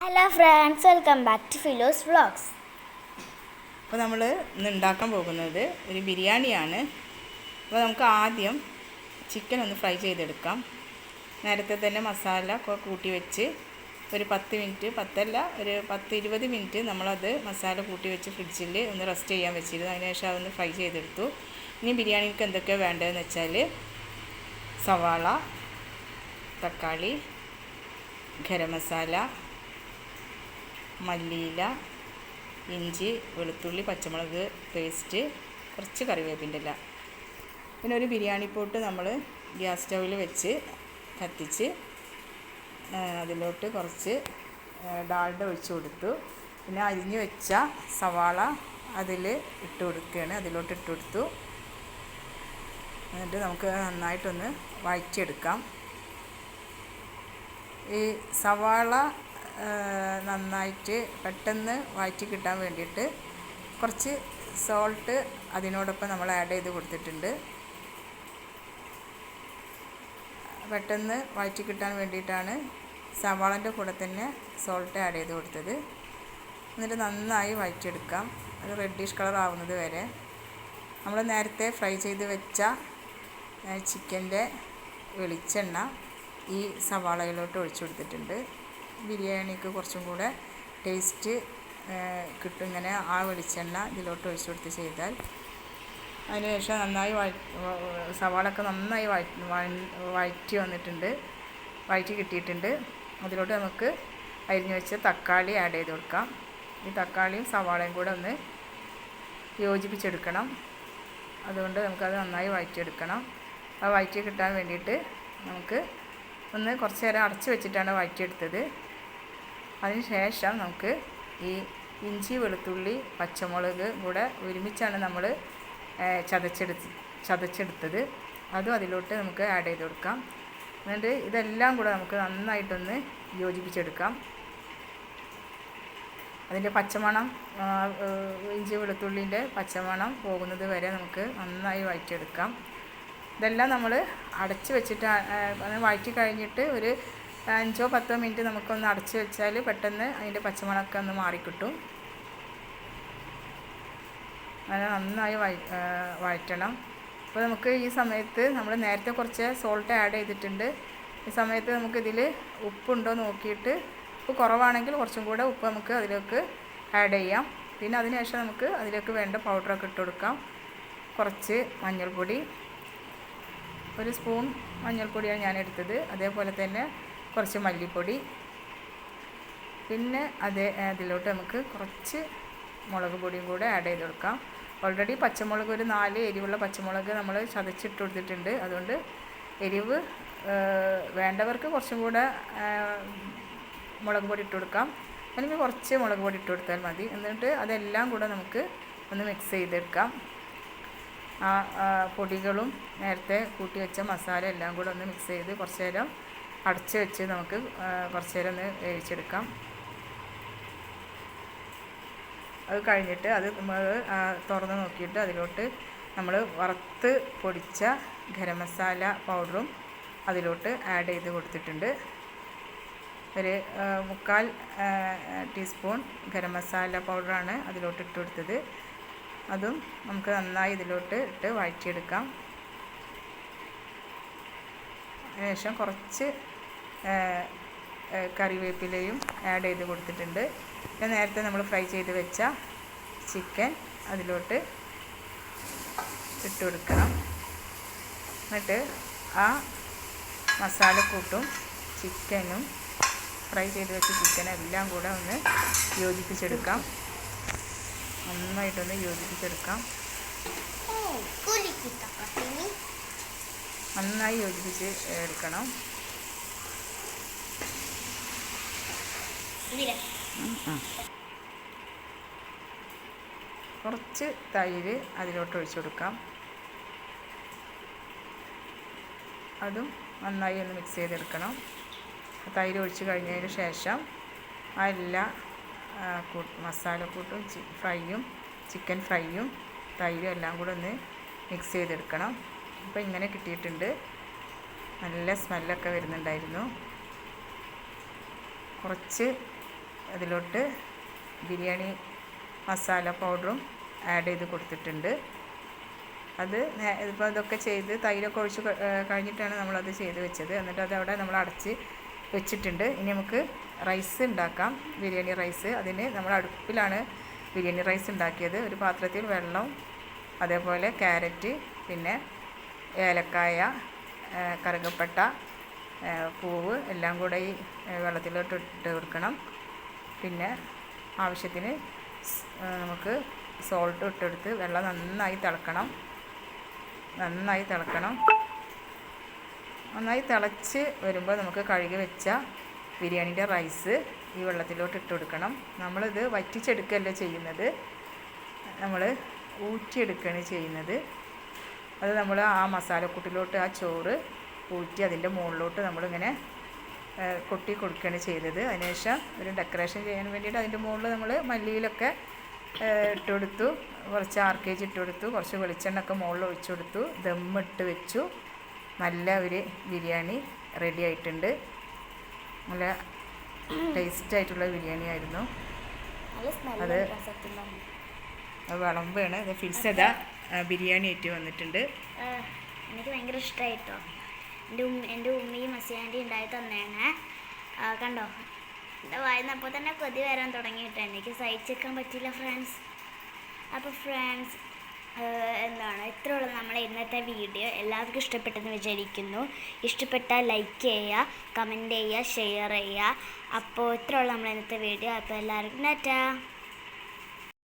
Hello friends welcome back to Philos vlogs അപ്പോൾ നമ്മൾ ഇന്ന് ഉണ്ടാക്കാൻ പോകുന്നത് ഒരു ബിരിയാണിയാണ്. അപ്പോൾ നമുക്ക് ആദ്യം ചിക്കൻ ഒന്ന് ഫ്രൈ ചെയ്തെടുക്കാം. നേരത്തെ തന്നെ മസാല കൂട്ടി വെച്ച് ഒരു പത്ത് മിനിറ്റ് പത്തല്ല ഒരു പത്ത് ഇരുപത് മിനിറ്റ് നമ്മളത് മസാല കൂട്ടി വെച്ച് ഫ്രിഡ്ജിൽ ഒന്ന് റെസ്റ്റ് ചെയ്യാൻ വെച്ചിരുന്നു. അതിനുശേഷം അതൊന്ന് ഫ്രൈ ചെയ്തെടുത്തു. ഇനി ബിരിയാണിക്ക് എന്തൊക്കെയാണ് വേണ്ടതെന്ന് വെച്ചാൽ സവാള തക്കാളി ഗരം മസാല മല്ലിയില ഇഞ്ചി വെളുത്തുള്ളി പച്ചമുളക് പേസ്റ്റ് കുറച്ച് കറിവേപ്പിന്റെ ഇല. പിന്നെ ഒരു ബിരിയാണി പോട്ട് നമ്മൾ ഗ്യാസ് സ്റ്റൗവിൽ വെച്ച് കത്തിച്ച് അതിലോട്ട് കുറച്ച് ഡാൾഡ ഒഴിച്ചു കൊടുത്തു. പിന്നെ അരിഞ്ഞ് വെച്ച സവാള അതിൽ ഇട്ട് കൊടുക്കുകയാണ്. അതിലോട്ട് ഇട്ട് കൊടുത്തു. എന്നിട്ട് നമുക്ക് നന്നായിട്ടൊന്ന് വഴറ്റിയെടുക്കാം. ഈ സവാള നന്നായിട്ട് പെട്ടെന്ന് വഴറ്റി കിട്ടാൻ വേണ്ടിയിട്ട് കുറച്ച് സോൾട്ട് അതിനോടൊപ്പം നമ്മൾ ആഡ് ചെയ്ത് കൊടുത്തിട്ടുണ്ട്. പെട്ടെന്ന് വഴറ്റി കിട്ടാൻ വേണ്ടിയിട്ടാണ് സവാളന്റെ കൂടെ തന്നെ സോൾട്ട് ആഡ് ചെയ്ത് കൊടുത്തത്. എന്നിട്ട് നന്നായി വഴറ്റിയെടുക്കാം അത് റെഡിഷ് കളർ ആവുന്നത് വരെ. നമ്മൾ നേരത്തെ ഫ്രൈ ചെയ്ത് വെച്ച ചിക്കന്റെ വെളിച്ചെണ്ണ ഈ സവാളയിലോട്ട് ഒഴിച്ചു കൊടുത്തിട്ടുണ്ട്. ബിരിയാണിക്ക് കുറച്ചും കൂടെ ടേസ്റ്റ് കിട്ടും. ഇങ്ങനെ ആ വെളിച്ചെണ്ണ ഇതിലോട്ട് ഒഴിച്ചു കൊടുത്ത് ചെയ്താൽ അതിനുശേഷം നന്നായി വഴ- സവാളൊക്കെ നന്നായി വഴ- വഴ- വഴറ്റി വന്നിട്ടുണ്ട്. വഴറ്റി കിട്ടിയിട്ടുണ്ട്. അതിലോട്ട് നമുക്ക് അരിഞ്ഞു വെച്ച തക്കാളി ആഡ് ചെയ്ത് കൊടുക്കാം. ഈ തക്കാളിയും സവാളയും കൂടെ ഒന്ന് യോജിപ്പിച്ചെടുക്കണം. അതുകൊണ്ട് നമുക്കത് നന്നായി വഴറ്റിയെടുക്കണം. ആ വഴറ്റി കിട്ടാൻ വേണ്ടിയിട്ട് നമുക്ക് ഒന്ന് കുറച്ച് നേരം അടച്ചു വെച്ചിട്ടാണ് വഴറ്റിയെടുത്തത്. അതിന് ശേഷം നമുക്ക് ഈ ഇഞ്ചി വെളുത്തുള്ളി പച്ചമുളക് കൂടെ ഒരുമിച്ചാണ് നമ്മൾ ചതച്ചെടുത്ത് ചതച്ചെടുത്തത്. അതും അതിലോട്ട് നമുക്ക് ആഡ് ചെയ്ത് കൊടുക്കാം. എന്നിട്ട് ഇതെല്ലാം കൂടെ നമുക്ക് നന്നായിട്ടൊന്ന് യോജിപ്പിച്ചെടുക്കാം. അതിന്റെ പച്ചമണം ഇഞ്ചി വെളുത്തുള്ളിന്റെ പച്ചമണം പോകുന്നത് വരെ നമുക്ക് നന്നായി വഴറ്റിയെടുക്കാം. ഇതെല്ലാം നമ്മൾ അടച്ച് വെച്ചിട്ട് വഴറ്റി കഴിഞ്ഞിട്ട് ഒരു അഞ്ചോ പത്തോ മിനിറ്റ് നമുക്കൊന്ന് അടച്ച് വെച്ചാൽ പെട്ടെന്ന് അതിന്റെ പച്ചമുളക് ഒന്ന് മാറിക്കിട്ടും. അങ്ങനെ നന്നായി വഴ വഴറ്റണം. അപ്പോൾ നമുക്ക് ഈ സമയത്ത് നമ്മൾ നേരത്തെ കുറച്ച് സോൾട്ട് ആഡ് ചെയ്തിട്ടുണ്ട്. ഈ സമയത്ത് നമുക്കിതിൽ ഉപ്പുണ്ടോ നോക്കിയിട്ട് ഉപ്പ് കുറവാണെങ്കിൽ കുറച്ചും കൂടെ ഉപ്പ് നമുക്ക് അതിലേക്ക് ആഡ് ചെയ്യാം. പിന്നെ അതിനുശേഷം നമുക്ക് അതിലേക്ക് വേണ്ട പൗഡറൊക്കെ ഇട്ട് കൊടുക്കാം. കുറച്ച് മഞ്ഞൾപ്പൊടി. ഒരു സ്പൂൺ മഞ്ഞൾപ്പൊടിയാണ് ഞാൻ എടുത്തത്. അതേപോലെ തന്നെ കുറച്ച് മല്ലിപ്പൊടി. പിന്നെ അതേ അതിലോട്ട് നമുക്ക് കുറച്ച് മുളക് പൊടിയും കൂടെ ആഡ് ചെയ്ത് കൊടുക്കാം. ഓൾറെഡി പച്ചമുളക് ഒരു നാല് എരിവുള്ള പച്ചമുളക് നമ്മൾ ചതച്ചിട്ട് കൊടുത്തിട്ടുണ്ട്. അതുകൊണ്ട് എരിവ് വേണ്ടവർക്ക് കുറച്ചും കൂടെ മുളക് പൊടി ഇട്ട് കൊടുക്കാം. അല്ലെങ്കിൽ കുറച്ച് മുളക് പൊടി ഇട്ട് കൊടുത്താൽ മതി. എന്നിട്ട് അതെല്ലാം കൂടെ നമുക്ക് ഒന്ന് മിക്സ് ചെയ്തെടുക്കാം. ആ, പൊടികളും നേരത്തെ കൂട്ടി വെച്ച മസാല എല്ലാം കൂടെ ഒന്ന് മിക്സ് ചെയ്ത് കുറച്ച് നേരം അടച്ച് വെച്ച് നമുക്ക് കുറച്ച് നേരം ഒന്ന് വേവിച്ചെടുക്കാം. അത് കഴിഞ്ഞിട്ട് അത് നമ്മൾ തുറന്ന് നോക്കിയിട്ട് അതിലോട്ട് നമ്മൾ വറുത്ത് പൊടിച്ച ഗരം മസാല പൗഡറും അതിലോട്ട് ആഡ് ചെയ്ത് കൊടുത്തിട്ടുണ്ട്. ഒരു മുക്കാൽ ടീസ്പൂൺ ഗരം മസാല പൗഡറാണ് അതിലോട്ട് ഇട്ട് കൊടുത്തത്. അതും നമുക്ക് നന്നായി ഇതിലോട്ട് ഇട്ട് വഴറ്റിയെടുക്കാം. അതിനുശേഷം കുറച്ച് കറിവേപ്പിലയും ആഡ് ചെയ്ത് കൊടുത്തിട്ടുണ്ട്. പിന്നെ നേരത്തെ നമ്മൾ ഫ്രൈ ചെയ്ത് വെച്ച ചിക്കൻ അതിലോട്ട് ഇട്ട് കൊടുക്കണം. എന്നിട്ട് ആ മസാലക്കൂട്ടും ചിക്കനും ഫ്രൈ ചെയ്ത് വെച്ച ചിക്കനും എല്ലാം കൂടെ ഒന്ന് യോജിപ്പിച്ചെടുക്കാം. നന്നായിട്ടൊന്ന് യോജിപ്പിച്ചെടുക്കാം. നന്നായി യോജിപ്പിച്ച് എടുക്കണം. കുറച്ച് തൈര് അതിലോട്ട് ഒഴിച്ചു കൊടുക്കാം. അതും നന്നായി ഒന്ന് മിക്സ് ചെയ്തെടുക്കണം. തൈര് ഒഴിച്ച് കഴിഞ്ഞതിന് ശേഷം ആ എല്ലാ മസാല കൂട്ടും മസാലക്കൂട്ടും ഫ്രൈയും ചിക്കൻ ഫ്രൈയും തൈരും എല്ലാം കൂടെ ഒന്ന് മിക്സ് ചെയ്തെടുക്കണം. അപ്പോൾ ഇങ്ങനെ കിട്ടിയിട്ടുണ്ട്. നല്ല സ്മെല്ലൊക്കെ വരുന്നുണ്ടായിരുന്നു. കുറച്ച് അതിലോട്ട് ബിരിയാണി മസാല പൗഡറും ആഡ് ചെയ്ത് കൊടുത്തിട്ടുണ്ട്. അത് ഇപ്പോൾ അതൊക്കെ ചെയ്ത് തൈരൊക്കെ ഒഴിച്ച് കഴിഞ്ഞിട്ടാണ് നമ്മളത് ചെയ്ത് വെച്ചത്. എന്നിട്ട് അത് അവിടെ നമ്മൾ അടച്ച് വെച്ചിട്ടുണ്ട്. ഇനി നമുക്ക് റൈസ് ഉണ്ടാക്കാം. ബിരിയാണി റൈസ്. അതിന് നമ്മൾ അടുപ്പിലാണ് ബിരിയാണി റൈസ് ഉണ്ടാക്കിയത്. ഒരു പാത്രത്തിൽ വെള്ളം അതേപോലെ ക്യാരറ്റ് പിന്നെ ഏലക്കായ കറുകപ്പട്ട പൂവ് എല്ലാം കൂടെ ഈ വെള്ളത്തിലോട്ട് ഇട്ട് കൊടുക്കണം. പിന്നെ ആവശ്യത്തിന് നമുക്ക് സോൾട്ട് ഇട്ടെടുത്ത് വെള്ളം നന്നായി തിളക്കണം. നന്നായി തിളക്കണം. നന്നായി തിളച്ച് വരുമ്പോൾ നമുക്ക് കഴുകി വെച്ച ബിരിയാണിന്റെ റൈസ് ഈ വെള്ളത്തിലോട്ട് ഇട്ട് കൊടുക്കണം. നമ്മളിത് വറ്റിച്ചെടുക്കുകയല്ല ചെയ്യുന്നത്? നമ്മൾ ഊറ്റിയെടുക്കുകയാണ് ചെയ്യുന്നത്. അത് നമ്മൾ ആ മസാലക്കൂട്ടിലോട്ട് ആ ചോറ് ഊറ്റി അതിന്റെ മുകളിലോട്ട് നമ്മളിങ്ങനെ കൊട്ടി കൊടുക്കുകയാണ് ചെയ്തത്. അതിനുശേഷം ഒരു ഡെക്കറേഷൻ ചെയ്യാൻ വേണ്ടിയിട്ട് അതിന്റെ മുകളിൽ നമ്മൾ മല്ലിയിലൊക്കെ ഇട്ട് കൊടുത്തു കുറച്ച് ആർ കെ ജി ഇട്ട് കൊടുത്തു കുറച്ച് വെളിച്ചെണ്ണ ഒക്കെ മുകളിൽ ഒഴിച്ചു കൊടുത്തു. ദമ്മിട്ട് വെച്ചു. നല്ല ഒരു ബിരിയാണി റെഡി ആയിട്ടുണ്ട്. നല്ല ടേസ്റ്റ് ആയിട്ടുള്ള ബിരിയാണി ആയിരുന്നു. അത് വിളമ്പാണ്. ഇത് ഫിൽസത ബിരിയാണി ആയിട്ട് വന്നിട്ടുണ്ട്. എനിക്ക് ഭയങ്കര ഇഷ്ടമായിട്ടോ എന്റെ ഉമ്മ എന്റെ ഉമ്മയും മസിയാണ്ടി ഉണ്ടായി തന്നെയാണ് കണ്ടോ? എന്റെ വായനപ്പോൾ തന്നെ കൊതി വരാൻ തുടങ്ങിയിട്ട്. എനിക്ക് സഹിച്ചേക്കാൻ പറ്റില്ല ഫ്രണ്ട്സ് അപ്പോൾ ഫ്രണ്ട്സ് എന്താണ്? ഇത്രയുള്ള നമ്മളെ ഇന്നത്തെ വീഡിയോ. എല്ലാവർക്കും ഇഷ്ടപ്പെട്ടെന്ന് വിചാരിക്കുന്നു. ഇഷ്ടപ്പെട്ടാൽ ലൈക്ക് ചെയ്യുക കമന്റ് ചെയ്യുക ഷെയർ ചെയ്യുക. അപ്പോൾ ഇത്രയുള്ള നമ്മളെ ഇന്നത്തെ വീഡിയോ. അപ്പോൾ എല്ലാവർക്കും ടാറ്റാ.